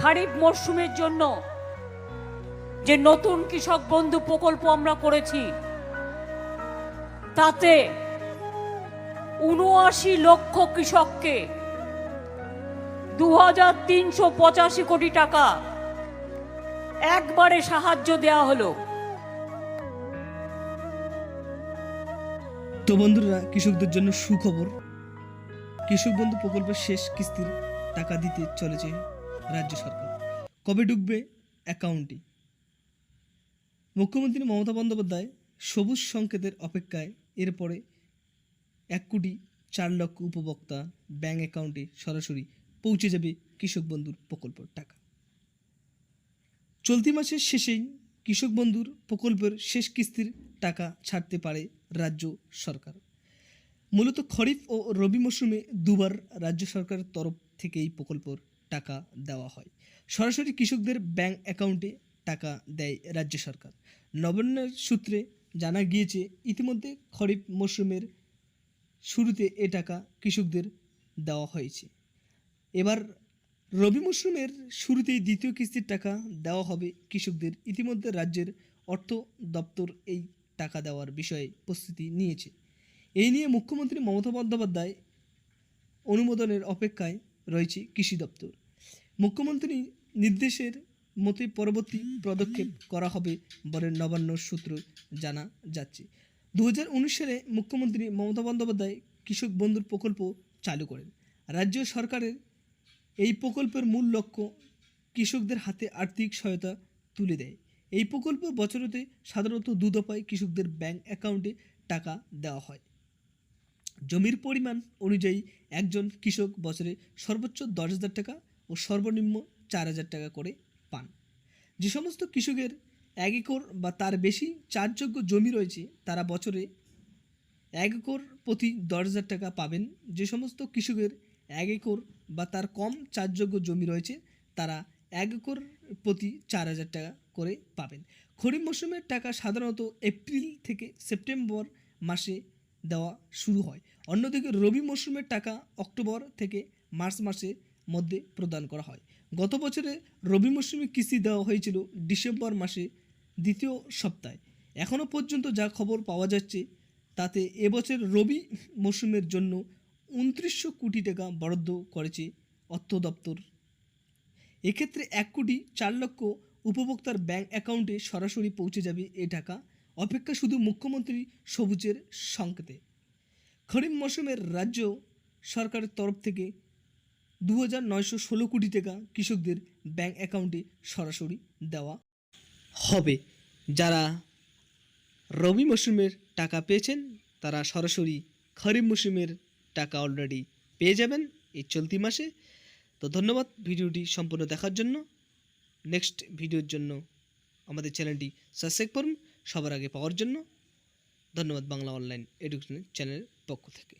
খারিফ মরশুমের জন্য যে নতুন কৃষক বন্ধু প্রকল্প আমরা করেছি, তাতে উনআশি লক্ষ কৃষককে দু হাজার তিনশো পঁচাশি কোটি টাকা একবারে সাহায্য দেওয়া হলো। তো বন্ধুরা, কৃষকদের জন্য সুখবর। কৃষক বন্ধু প্রকল্পের শেষ কিস্তির টাকা দিতে চলেছে। রাজ্য সরকার। কবে ঢুকবে অ্যাকাউন্টে মুখ্যমন্ত্রী মমতা বন্দ্যোপাধ্যায় সবুজ সংকেতের অপেক্ষায় এরপরে এক কোটি চার লক্ষ উপভোক্তা ব্যাঙ্ক অ্যাকাউন্টে সরাসরি পৌঁছে যাবে কৃষক বন্ধুর প্রকল্পের টাকা। চলতি মাসের শেষেই কৃষক বন্ধুর প্রকল্পের শেষ কিস্তির টাকা ছাড়তে পারে রাজ্য সরকার। মূলত খরিফ ও রবি মৌসুমে দুবার রাজ্য সরকারের তরফ থেকে এই প্রকল্পের টাকা দেওয়া হয়। সরাসরি কৃষকদের ব্যাংক অ্যাকাউন্টে টাকা দেয় রাজ্য সরকার। নবান্নের সূত্রে জানা গিয়েছে, ইতিমধ্যে খরিফ মৌসুমের শুরুতে এ টাকা কৃষকদের দেওয়া হয়েছে। এবার রবি মৌসুমের শুরুতেই দ্বিতীয় কিস্তির টাকা দেওয়া হবে কৃষকদের। ইতিমধ্যে রাজ্যের অর্থ দপ্তর এই টাকা দেওয়ার বিষয়ে প্রস্তুতি নিয়েছে। এই নিয়ে মুখ্যমন্ত্রী মমতা বন্দ্যোপাধ্যায় অনুমোদনের অপেক্ষায় রয়েছে কৃষি দপ্তর। মুখ্যমন্ত্রী নির্দেশের মতে পরবর্তী পদক্ষেপ করা হবে বলে নবান্ন সূত্র জানা যাচ্ছে। দু হাজার উনিশ সালে মুখ্যমন্ত্রী মমতা বন্দ্যোপাধ্যায় কৃষক বন্ধুর প্রকল্প চালু করেন। রাজ্য সরকারের এই প্রকল্পের মূল লক্ষ্য কৃষকদের হাতে আর্থিক সহায়তা তুলে দেয়। এই প্রকল্প বছরতে সাধারণত দু দফায় কৃষকদের ব্যাংক অ্যাকাউন্টে টাকা দেওয়া হয়। জমির পরিমাণ অনুযায়ী একজন কৃষক বছরে সর্বোচ্চ দশ হাজার টাকা ও সর্বনিম্ন চার হাজার টাকা করে পান। যে সমস্ত কৃষকের এক একর বা তার বেশি চারযোগ্য জমি রয়েছে, তারা বছরে এক একর প্রতি দশ হাজার টাকা পাবেন। যে সমস্ত কৃষকের এক একর বা তার কম চারযোগ্য জমি রয়েছে, তারা এক একর প্রতি চার হাজার টাকা করে পাবেন। খরিফ মৌসুমের টাকা সাধারণত এপ্রিল থেকে সেপ্টেম্বর মাসে দেওয়া শুরু হয়। অন্যদিকে রবি মৌসুমের টাকা অক্টোবর থেকে মার্চ মাসের মধ্যে প্রদান করা হয়। গত বছরে রবি মৌসুমে কিস্তি দেওয়া হয়েছিল ডিসেম্বর মাসে দ্বিতীয় সপ্তাহে। এখনও পর্যন্ত যা খবর পাওয়া যাচ্ছে, তাতে এবছর রবি মৌসুমের জন্য উনত্রিশশো কোটি টাকা বরাদ্দ করেছে অর্থ দপ্তর। এক্ষেত্রে এক কোটি চার লক্ষ উপভোক্তার ব্যাংক অ্যাকাউন্টে সরাসরি পৌঁছে যাবে এ টাকা। অপেক্ষা শুধু মুখ্যমন্ত্রী সবুজের সংকেতে। খরিফ মৌসুমের রাজ্য সরকারের তরফ থেকে দু হাজার নয়শো ষোলো কোটি টাকা কৃষকদের ব্যাংক অ্যাকাউন্টে সরাসরি দেওয়া হবে। যারা রবি মৌসুমের টাকা পেয়েছেন, তারা সরাসরি খরিফ মৌসুমের টাকা অলরেডি পেয়ে যাবেন এই চলতি মাসে। তো ধন্যবাদ ভিডিওটি সম্পূর্ণ দেখার জন্য। নেক্সট ভিডিওর জন্য আমাদের চ্যানেলটি সাবস্ক্রাইব করুন। সবার আগে পাওয়ার জন্য ধন্যবাদ বাংলা অনলাইন এডুকেশন চ্যানেলের পক্ষ থেকে।